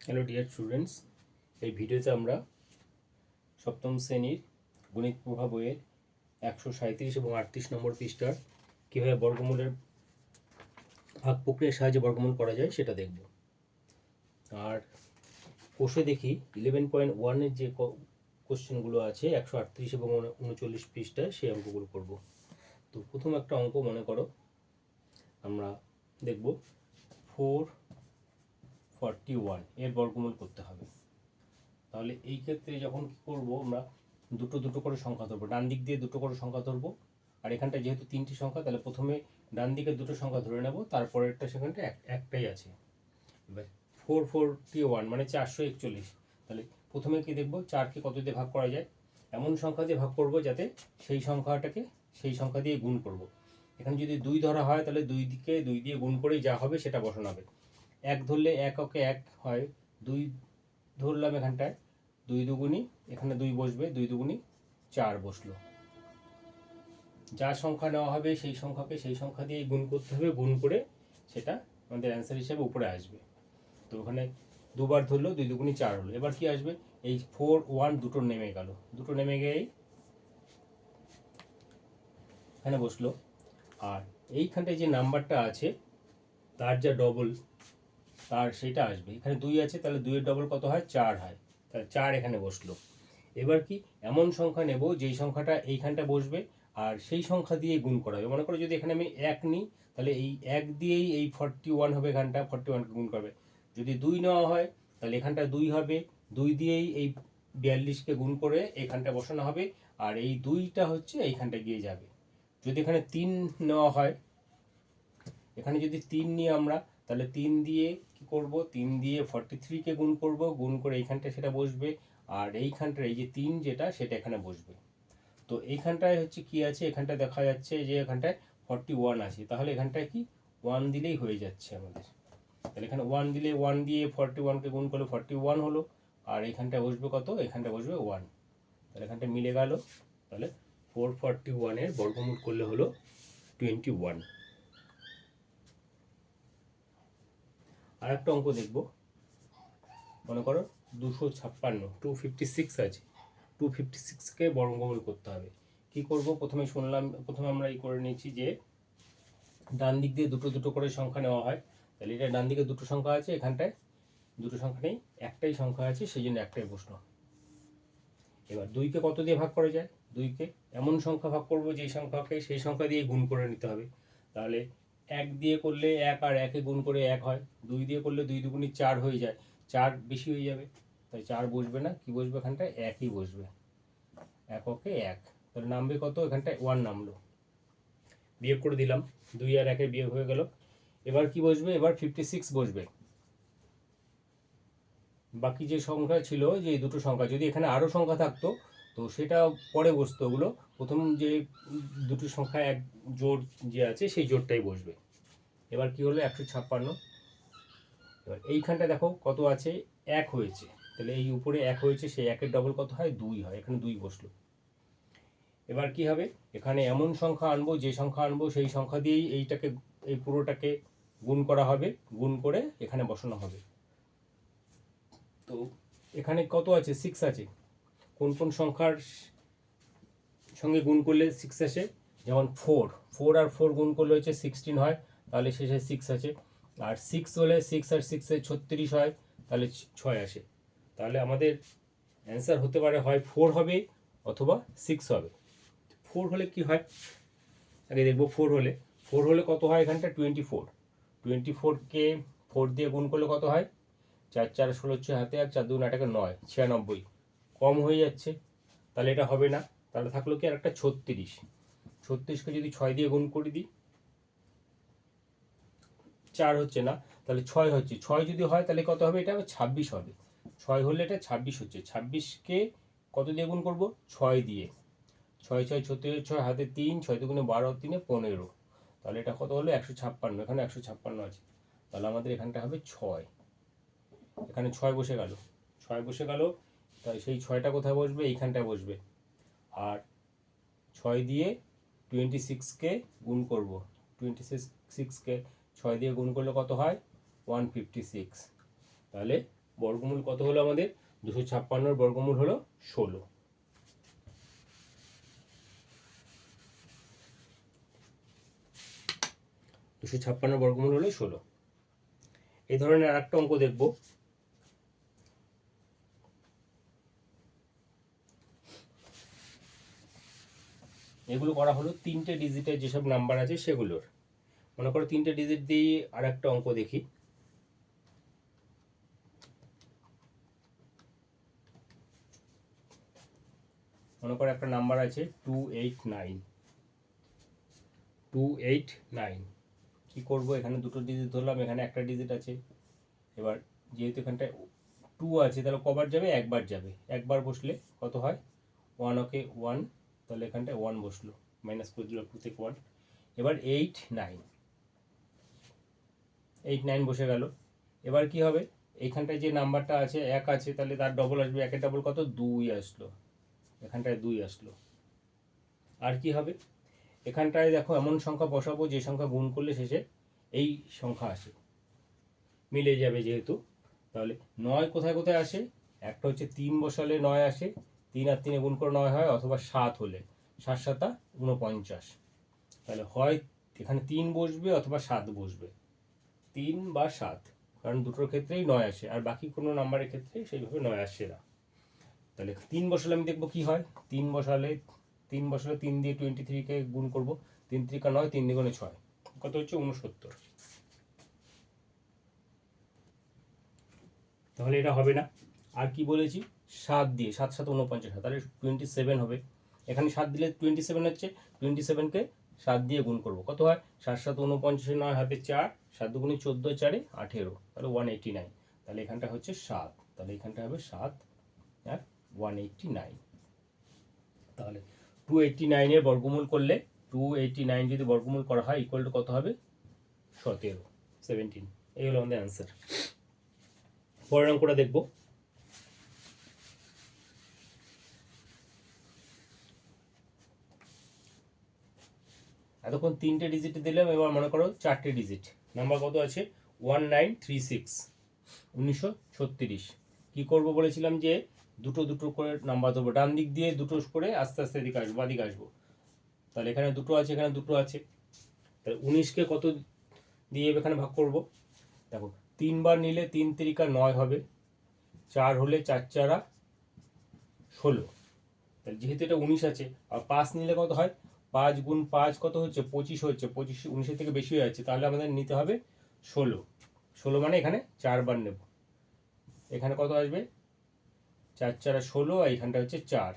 Hello dear students এই ভিডিওতে আমরা সপ্তম শ্রেণির গণিত প্রভা বইয়ের একশো সাঁত্রিশ এবং আটত্রিশ নম্বর পৃষ্ঠার কীভাবে বর্গমূলের ভাগ প্রক্রিয়ার সাহায্যে বর্গমূল করা যায় সেটা দেখব। আর কোষে দেখি ইলেভেন পয়েন্ট ওয়ানের যে কোশ্চেনগুলো আছে, একশো আটত্রিশ এবং উন- উনচল্লিশ পৃষ্ঠায় সেই অঙ্কগুলো করব। তো প্রথম একটা অঙ্ক মনে করো। আমরা দেখব। ফোর ফর্টি ওয়ানের বর্গমূল করতে হবে। তাহলে এই ক্ষেত্রে যখন কি করব আমরা, দুটো দুটো করে সংখ্যা ধরবো। ডান দিক দিয়ে দুটো করে সংখ্যা ধরবো। আর এখানটা যেহেতু তিনটি সংখ্যা, তাহলে প্রথমে ডান দিকে দুটো সংখ্যা ধরে নেব, তারপরেরটা সেখানটা এক, একটাই আছে। এবার ফোর ফোরটি ওয়ান মানে চারশো একচল্লিশ। তাহলে প্রথমে কি দেখব, চারকে কত দিয়ে ভাগ করা যায়? এমন সংখ্যা দিয়ে ভাগ করব যাতে সেই সংখ্যাটাকে সেই সংখ্যা দিয়ে গুণ করব। এখানে যদি দুই ধরা হয়, তাহলে দুই দিকে দুই দিয়ে গুণ করেই যা হবে সেটা বসানো হবে। এক ধরলে এক ওকে এক হয়, দুই ধরলাম এখানটায়, দুই দুগুনি এখানে দুই বসবে, দুই দুগুনি চার বসল। যা সংখ্যা নেওয়া হবে সেই সংখ্যাকে সেই সংখ্যা দিয়ে গুণ করতে হবে, গুণ করে সেটা আমাদের অ্যান্সার হিসেবে উপরে আসবে। তো ওখানে দুবার ধরলো, দুই দুগুনি চার হলো। এবার কি আসবে? এই ফোর ওয়ান দুটো নেমে গেল। দুটো নেমে গিয়েই এখানে বসল। আর এইখানটায় যে নাম্বারটা আছে, তার যা ডবল তার সেটা আসবে। এখানে দুই আছে, তাহলে দুইয়ের ডবল কত হয়? চার হয়। তাহলে চার এখানে বসল। এবার কি? এমন সংখ্যা নেব, যেই সংখ্যাটা এইখানটা বসবে, আর সেই সংখ্যা দিয়ে গুণ করা হবে। মনে করো যদি এখানে আমি এক নিই, তাহলে এই এক দিয়েই এই ফর্টি ওয়ান হবে এখানটা ফর্টি ওয়ানকে গুণ করবে। যদি দুই নেওয়া হয়, তাহলে এখানটা দুই হবে। দুই দিয়েই এই বিয়াল্লিশকে গুণ করে এখানটা বসানো হবে, আর এই দুইটা হচ্ছে এইখানটা গিয়ে যাবে। যদি এখানে তিন নেওয়া হয়, এখানে যদি তিন নিই আমরা তাহলে তিন দিয়ে কি করব? তিন দিয়ে ফর্টি থ্রিকে গুণ করব, গুণ করে এইখানটা সেটা বসবে। আর এইখানটার এই যে তিন যেটা, সেটা এখানে বসবে। তো এইখানটায় হচ্ছে কি আছে? এখানটা দেখা যাচ্ছে যে এখানটায় ফর্টি ওয়ান আছে। তাহলে এখানটায় কি? ওয়ান দিলেই হয়ে যাচ্ছে আমাদের। তাহলে এখানে ওয়ান দিলে ওয়ান দিয়ে ফর্টি ওয়ানকে গুণ করলে ফর্টি ওয়ান হলো। আর এখানটায় বসবে কত? এখানটা বসবে ওয়ান তাহলে এখানটা মিলে গেল। তাহলে ফোর ফর্টি ওয়ানের বর্গমূল করলে হলো টোয়েন্টি ওয়ান আর একটা অঙ্ক দেখব। মনে করো দুশো ছাপ্পান্ন টু ফিফটি সিক্স আছে। টু ফিফটি সিক্সকে বর্গমূল করতে হবে। কি করব? প্রথমে শুনলাম, প্রথমে আমরা এই করে নিয়েছি যে ডান দিক দিয়ে দুটো দুটো করে সংখ্যা নেওয়া হয়। তাহলে এটা ডান দিকে দুটো সংখ্যা আছে, এখানটায় দুটো সংখ্যা নেই, একটাই সংখ্যা আছে, সেই জন্য একটাই প্রশ্ন। এবার দুইকে কত দিয়ে ভাগ করা যায়? দুইকে এমন সংখ্যা ভাগ করব যেই সংখ্যাকে সেই সংখ্যা দিয়ে গুণ করে নিতে হবে। তাহলে এক দিয়ে করলে এক আর একে গুণ করে এক হয়। দুই দিয়ে করলে দুই দুগুণি চার হয়ে যায়। চার বেশি হয়ে যাবে। তাই চার বসবে না। কি বসবে এখানটায় একই বসবে। এক এককে এক। তাহলে নামবে কত? এখানটায় ওয়ান নামলো। বিয়োগ করে দিলাম। দুই আর একের বিয়োগ হয়ে গেল। এবার কি বসবে? এবার ফিফটি সিক্স বসবে। বাকি যে সংখ্যা ছিল, যে দুটো সংখ্যা, যদি এখানে আরও সংখ্যা থাকতো তো সেটা পরে বসতো ওগুলো। প্রথম যে দুটো সংখ্যা এক জোড় যে আছে, সেই জোড়টাই বসবে। এবার কি হলো? একশো ছাপ্পান্ন। এবার এইখানটা দেখো কত আছে? এক হয়েছে। তাহলে এই উপরে এক হয়েছে, সেই একের ডবল কত হয়? দুই হয়। এখানে দুই বসল। এবার কি হবে? এখানে এমন সংখ্যা আনব, যে সংখ্যা আনব, সেই সংখ্যা দিয়েই এইটাকে, এই পুরোটাকে গুণ করা হবে। গুণ করে এখানে বসানো হবে। তো এখানে কত আছে? সিক্স আছে। কোন কোন সংখ্যার সঙ্গে গুণ করলে সিক্স আসে? যেমন ফোর ফোর আর ফোর গুণ করলে হচ্ছে সিক্সটিন হয়, তাহলে শেষে সিক্স আছে আর সিক্স হলে সিক্স আর সিক্সে ছত্রিশ হয়, তাহলে ছয় আসে। তাহলে আমাদের অ্যান্সার হতে পারে হয় ফোর হবে অথবা সিক্স হবে। ফোর হলে কি হয়? আগে দেখব ফোর হলে। ফোর হলে কত হয় এখানটা? টোয়েন্টি ফোর টোয়েন্টি ফোরকে ফোর দিয়ে গুণ করলে কত হয়? চার চার, ষোলো, ছয় হাতে আর চার দুগুণ আটাকে নয়, ছিয়ানব্বই। কম হয়ে যাচ্ছে, তাহলে এটা হবে না। তাহলে থাকল কি আর একটা ছত্রিশ। ছত্রিশকে যদি ছয় দিয়ে গুণ করে দিই, চার হচ্ছে না, তাহলে ছয় হচ্ছে। ছয় যদি হয়, তাহলে কত হবে? এটা ছাব্বিশ হবে। ছয় হলে এটা ছাব্বিশ হচ্ছে। ছাব্বিশকে কত দিয়ে গুণ করব? ছয় দিয়ে। ছয় ছয়, ছত্রিশ, ছয়, হাতে তিন, ছয় দুগুণে বারো, তিনে পনেরো। তাহলে এটা কত হলো? একশো ছাপ্পান্ন। এখানে একশো ছাপ্পান্ন আছে। তাহলে আমাদের এখানটা হবে ছয়। এখানে ছয় বসে গেল। ছয় বসে গেল তাই সেই ছয়টা কোথায় বসবে? এইখানটায় বসবে। আর ছয় দিয়ে টোয়েন্টি সিক্সকে গুণ করব। টোয়েন্টি সিক্স সিক্সকে ছয় দিয়ে গুণ করলে কত হয়? ওয়ান ফিফটি সিক্স তাহলে বর্গমূল কত হলো আমাদের? দুশো ছাপ্পান্নর বর্গমূল হলো ষোলো। দুশো ছাপ্পান্ন বর্গমূল হলো ষোলো। এই ধরনের আরেকটা অঙ্ক দেখব। এগুলো করা হলো তিনটে ডিজিটের যেসব নাম্বার আছে সেগুলোর। মনে করো তিনটে ডিজিট দিয়ে আর একটা অঙ্ক দেখি। মনে করো একটা নাম্বার আছে two eight nine two eight nine কী করব? এখানে দুটো ডিজিট ধরলাম, এখানে একটা ডিজিট আছে। এবার যেহেতু এখানটায় টু আছে, তাহলে কবার যাবে? একবার যাবে। একবার বসলে কত হয়? ওয়ান ওকে ওয়ান তাহলে এখানটায় ওয়ান বসল মাইনাস করে টু থেকে ওয়ান এবার এইট নাইন এইট নাইন বসে গেল। এবার কি হবে? এইখানটায় যে নাম্বারটা আছে এক আছে, তাহলে তার ডবল আসবে। একের ডবল কত? দুই আসলো। এখানটায় দুই আসলো। আর কি হবে? এখানটায় দেখো এমন সংখ্যা বসাবো, যে সংখ্যা গুণ করলে শেষে এই সংখ্যা আসে। মিলে যাবে যেহেতু। তাহলে নয় কোথায় কোথায় আসে? একটা হচ্ছে তিন বসালে নয় আসে। তিন আর তিনে গুণ করে নয় হয় অথবা সাত হলে। সাত সাতা উনপঞ্চাশ তাহলে হয় এখানে তিন বসবে অথবা সাত বসবে। তিন বা সাত, কারণ দুটোর ক্ষেত্রেই নয় আসে, আর বাকি কোনো নাম্বারের ক্ষেত্রে সেইভাবে নয় আসে না। তাহলে তিন বসালে আমি দেখব কি হয়? তিন বসালে তিন বসালে তিন দিয়ে টোয়েন্টি থ্রিকে গুণ করব। তিন ত্রিকা নয়, তিন দ্বিগুণে ছয়। কত হচ্ছে? উনসত্তর তাহলে এটা হবে না। আর কি বলেছি? সাত দিয়ে, সাত সাত উনপঞ্চাশ তাহলে টোয়েন্টি সেভেন হবে। এখানে সাত দিলে টোয়েন্টি সেভেন হচ্ছে টোয়েন্টি সেভেনকে সাত দিয়ে গুণ করব। কত হয়? সাত সাত উনপঞ্চাশে নয় হাতে চার, সাত দুগুণে চোদ্দ, চারে আঠেরো, তাহলে ওয়ান এইটি নাইন তাহলে এখানটা হচ্ছে সাত, তাহলে এখানটা হবে সাত আর ওয়ান এইটটি নাইন তাহলে টু এইটটি নাইনের বর্গমূল করলে টু এইটটি নাইন যদি বর্গমূল করা হয় ইকুয়াল টু কত হবে? সতেরো সেভেন্টিন এই হলো আমাদের অ্যান্সার পরের অঙ্কটা দেখব। এতক্ষণ তিনটে ডিজিট দিলাম, এবার মনে করো চারটে ডিজিট নাম্বার কত আছে? ওয়ান নাইন থ্রি সিক্স উনিশশো ছত্রিশ। কী করব বলেছিলাম যে, দুটো দুটো করে নাম্বার দেবো ডান দিক দিয়ে দুটো করে আস্তে আস্তে এদিকে আসব বাদিকে আসব। তাহলে এখানে দুটো আছে, এখানে দুটো আছে। তাহলে উনিশকে কত দিয়ে এখানে ভাগ করব? দেখো, তিনবার নিলে তিন তিরিকা নয় হবে, চার হলে চার চারা ষোলো। তাহলে যেহেতু এটা উনিশ আছে, আর পাঁচ নিলে কত হয়? পাঁচ গুণ পাঁচ কত হচ্ছে? পঁচিশ হচ্ছে। পঁচিশ উনিশের থেকে বেশি হয়ে যাচ্ছে। তাহলে আমাদের নিতে হবে ষোলো। ষোলো মানে এখানে চারবার নেব। এখানে কত আসবে? চার চারা ষোলো আর এখানটা হচ্ছে চার।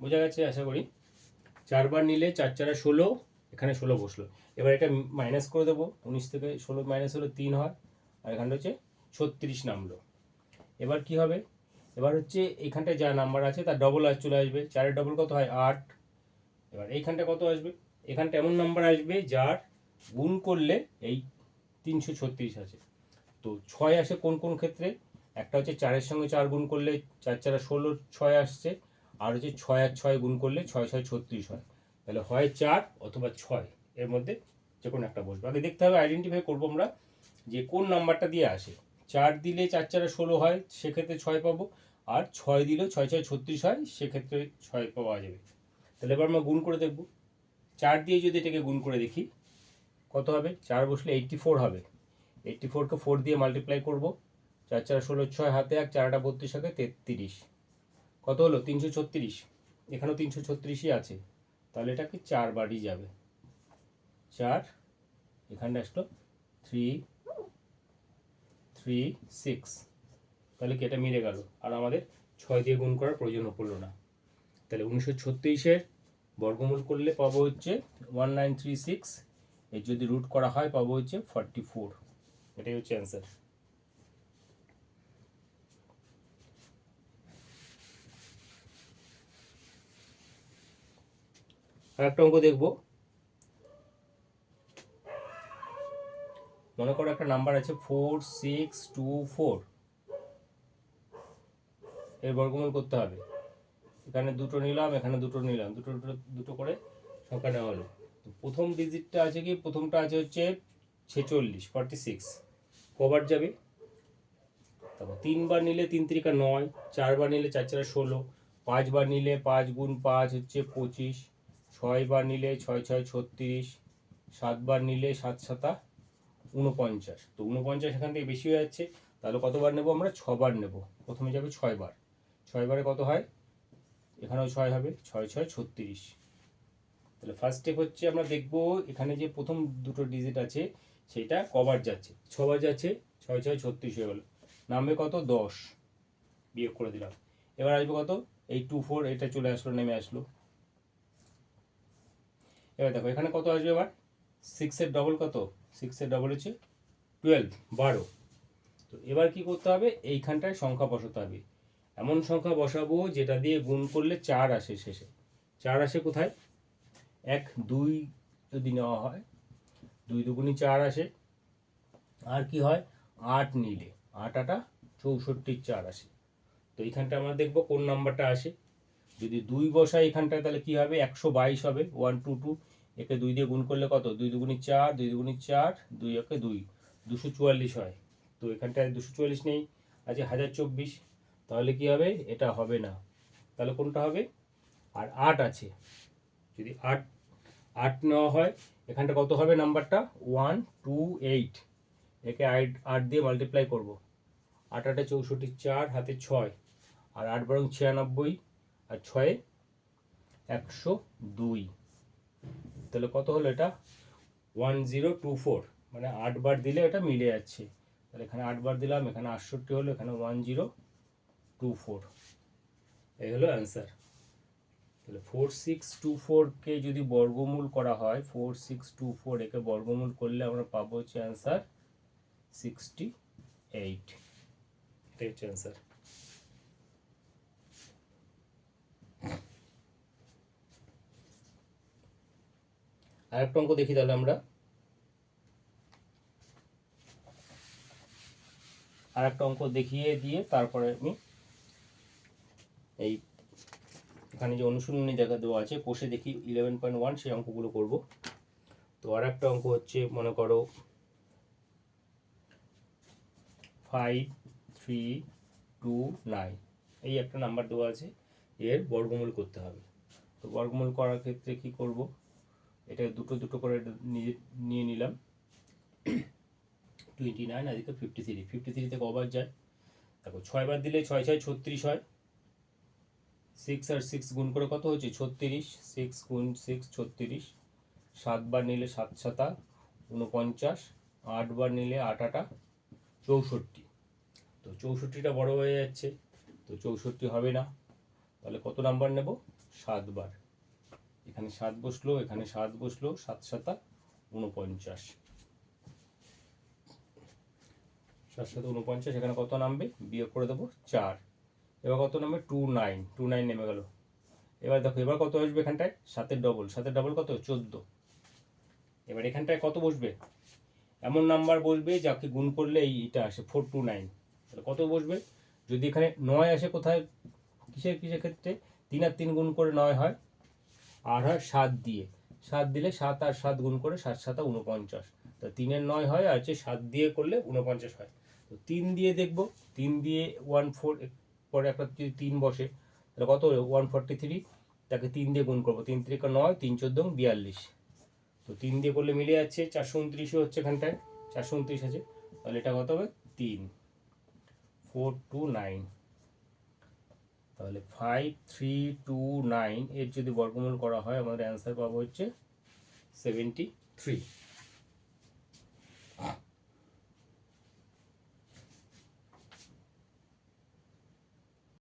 বোঝা গেছে? আশা করি। চারবার নিলে চার চারা ষোলো, এখানে ষোলো বসল। এবার এটা মাইনাস করে দেবো। উনিশ থেকে ষোলো মাইনাস হলো তিন হয়। আর এখানটা হচ্ছে ছত্রিশ নামলো। এবার কি হবে? এবার হচ্ছে এখানটায় যা নাম্বার আছে, তার ডবল আজ চলে আসবে। চারের ডবল কত হয়? আট। এবার এইখানটা কত আসবে? এখানটা এমন নাম্বার আসবে যার গুণ করলে এই তিনশো ছত্রিশ আছে। তো ছয় আসে কোন কোন ক্ষেত্রে? একটা হচ্ছে চারের সঙ্গে চার গুণ করলে চার চারা ষোলো, ছয় আসছে। আর হচ্ছে ছয় আর ছয় গুণ করলে ছয় ছয় ছত্রিশ হয়। তাহলে হয় চার অথবা ছয়, এর মধ্যে যে কোনো একটা বসবে। আগে দেখতে হবে আইডেন্টিফাই করব আমরা যে কোন নাম্বারটা দিয়ে আসে। চার দিলে চার চারা ষোলো হয়, সেক্ষেত্রে ছয় পাবো। আর ছয় দিলেও ছয় ছয় ছত্রিশ হয়, সেক্ষেত্রে ছয় পাওয়া যাবে। তাহলে এবার আমরা গুণ করে দেখব। চার দিয়ে যদি এটাকে গুণ করে দেখি, কত হবে? চার বসলে এইট্টি ফোর হবে। এইট্টি ফোরকে ফোর দিয়ে মাল্টিপ্লাই করব। চার চার ষোলো, ছয় হাতে এক, চারটা বত্রিশ হাতে তেত্রিশ। কত হলো? তিনশো ছত্রিশ। এখানেও তিনশো ছত্রিশই আছে। তাহলে এটা কি চারবারই যাবে। চার এখানটা আসলো থ্রি থ্রি সিক্স তাহলে কি এটা মিলে গেল? আর আমাদের ছয় দিয়ে গুণ করার প্রয়োজন পড়ল না। তাহলে উনিশশো ছত্রিশের বর্গমূল করলে পাবো হচ্ছে ওয়ান নাইন থ্রি সিক্স এর যদি রুট করা হয় পাবো হচ্ছে ফর্টি ফোর এটাই হচ্ছে অ্যান্সার আর একটা অঙ্ক দেখব। মনে করো একটা নাম্বার আছে ফোর সিক্স টু ফোর এর বর্গমূল করতে হবে। এখানে দুটো নিলাম, এখানে দুটো নিলাম। দুটো দুটো দুটো করে সংখ্যা নেওয়া হলো। প্রথম ডিজিটটা আছে কি? প্রথমটা আছে হচ্ছে ছেচল্লিশ ফর্টি সিক্স কবার যাবে? তারপর তিনবার নিলে তিন তিরিকা নয়, চারবার নিলে চার চারা ষোলো, পাঁচবার নিলে পাঁচ গুণ পাঁচ হচ্ছে পঁচিশ, ছয়বার নিলে ছয় ছয়, ছত্রিশ, সাতবার নিলে সাত, সাতা উনপঞ্চাশ তো উনপঞ্চাশ এখান থেকে বেশি হয়ে যাচ্ছে, তাহলে কতবার নেব আমরা? ছবার নেব। প্রথমে যাবে ছয়বার। ছয়বারে কত হয়? এখানেও ছয় হবে, ছয় ছয় ছত্রিশ। তাহলে ফার্স্ট স্টেপ হচ্ছে আমরা দেখব এখানে যে প্রথম দুটো ডিজিট আছে, সেটা কবার যাচ্ছে। ছবার যাচ্ছে, ছয় ছয় ছত্রিশ হয়ে গেল। নামবে কত? দশ। বিয়োগ করে দিলাম। এবার আসবে কত? এই টু ফোর এটা চলে আসলো, নেমে আসলো। এবার দেখো, এখানে কত আসবে এবার সিক্সের ডবল কত? সিক্সের ডবল হচ্ছে টুয়েলভ বারো। তো এবার কি করতে হবে? এইখানটায় সংখ্যা বসাতে হবে। এমন সংখ্যা বসাবো যেটা দিয়ে গুণ করলে চার আসে শেষে। চার আসে কোথায়? এক, দুই যদি নেওয়া হয়, দুই দুগুণি চার আসে। আর কি হয়? আট নিলে। আট, আটা চৌষট্টির চার আসে। তো এইখানটা আমরা দেখব কোন নাম্বারটা আসে। যদি দুই বসাই এখানটায় তাহলে কি হবে? একশো বাইশ হবে। One, two two. একে দুই দিয়ে গুণ করলে কত? দুই দুগুণি চার, দুই দুগুণি চার, দুই একে দুই। দুশো চুয়াল্লিশ হয়। তো এখানটায় দুশো চুয়াল্লিশ নেই। আছে হাজার চব্বিশ। তাহলে কি হবে? এটা হবে না। তাহলে কোনটা হবে? আর আট আছে। যদি আট আট নেওয়া হয়, এখানটা কত হবে নাম্বারটা? One, two, eight. একে আট আট দিয়ে মাল্টিপ্লাই করব। আট আটে চৌষট্টি চার, হাতে ছয়। আর আট বরং ছিয়ানব্বই, আর ছয়ে একশো দুই। তাহলে কত হলো এটা? One zero two four. মানে আটবার দিলে এটা মিলে যাচ্ছে। তাহলে এখানে আটবার দিলাম, এখানে আটষট্টি হলো, এখানে ওয়ান জিরো টু ফোর এই হলো অ্যান্সার তাহলে ফোর সিক্স টু ফোরকে যদি বর্গমূল করা হয় ফোর সিক্স টু ফোর একে বর্গমূল করলে আমরা পাবো হচ্ছে অ্যান্সার সিক্সটি এইট এটাই হচ্ছে অ্যান্সার আরেকটা অঙ্ক দেখি তাহলে আমরা। আরেকটা অঙ্ক দেখিয়ে দিয়ে তারপরে আমি এই এখানে যে অনুশীলনী দেখা দেওয়া আছে কোষে দেখি ইলেভেন পয়েন্ট ওয়ান সেই অঙ্কগুলো করব। তো আর একটা অঙ্ক হচ্ছে, মনে করো ফাইভ থ্রি টু নাইন এই একটা নাম্বার দেওয়া আছে, এর বর্গমূল করতে হবে। তো বর্গমূল করার ক্ষেত্রে কি করব? এটা দুটো দুটো করে নিয়ে নিলাম। টোয়েন্টি নাইন আজকে ফিফটি থ্রি ফিফটি থ্রিতে কবার যায়? দেখো, ছয়বার দিলে ছয় ছয়, ছত্রিশ হয়। সিক্স আর সিক্স গুণ করে কত হচ্ছে ছত্রিশ। সিক্স গুণ সিক্স ছত্রিশ। সাতবার নিলে সাত সাতা উনপঞ্চাশ আটবার নিলে আট আটা, চৌষট্টি। তো চৌষট্টিটা বড় হয়ে যাচ্ছে, তো চৌষট্টি হবে না। তাহলে কত নাম্বার নেব? সাতবার এখানে সাত বসল, এখানে সাত বসল, সাত সাতা উনপঞ্চাশ সাত সাথে উনপঞ্চাশ এখানে কত নামবে? বিয়োগ করে দেবো, চার। এবার কত নামবে টু নাইন টু নাইন নেমে গেল। এবার দেখো, এবার কত আসবে এখানটায়? সাতের ডবল সাতের ডবল কত? চোদ্দ। এবার এখানটায় কত বসবে? এমন নাম্বার বসবে যাকে গুণ করলে এইটা আসে ফোর টু নাইন তাহলে কত বসবে? যদি এখানে নয় আসে কোথায়? কিসের কিসের ক্ষেত্রে? তিন আর তিন গুণ করে নয় হয়, আর হয় সাত দিয়ে। সাত দিলে সাত আর সাত গুণ করে সাত সাতা উনপঞ্চাশ তা তিনের নয় হয় আর হচ্ছে সাত দিয়ে করলে উনপঞ্চাশ হয়। তো তিন দিয়ে দেখব। তিন দিয়ে ওয়ান ফোর পরে একটা যদি তিন বসে, তাহলে কত হলো? ওয়ান ফর্টি থ্রি তাকে তিন দিয়ে গুণ করব। তিন তিরিকা নয়, তিন চোদ্দ বিয়াল্লিশ। তো তিন দিয়ে করলে মিলে যাচ্ছে চারশো উনত্রিশও হচ্ছে এখানটায়। চারশো উনত্রিশ আছে, তাহলে এটা কত হবে? তিন। ফোর টু নাইন তাহলে ফাইভ থ্রি টু নাইন এর যদি বর্গমূল করা হয়, আমাদের অ্যান্সার পাবো হচ্ছে সেভেন্টি থ্রি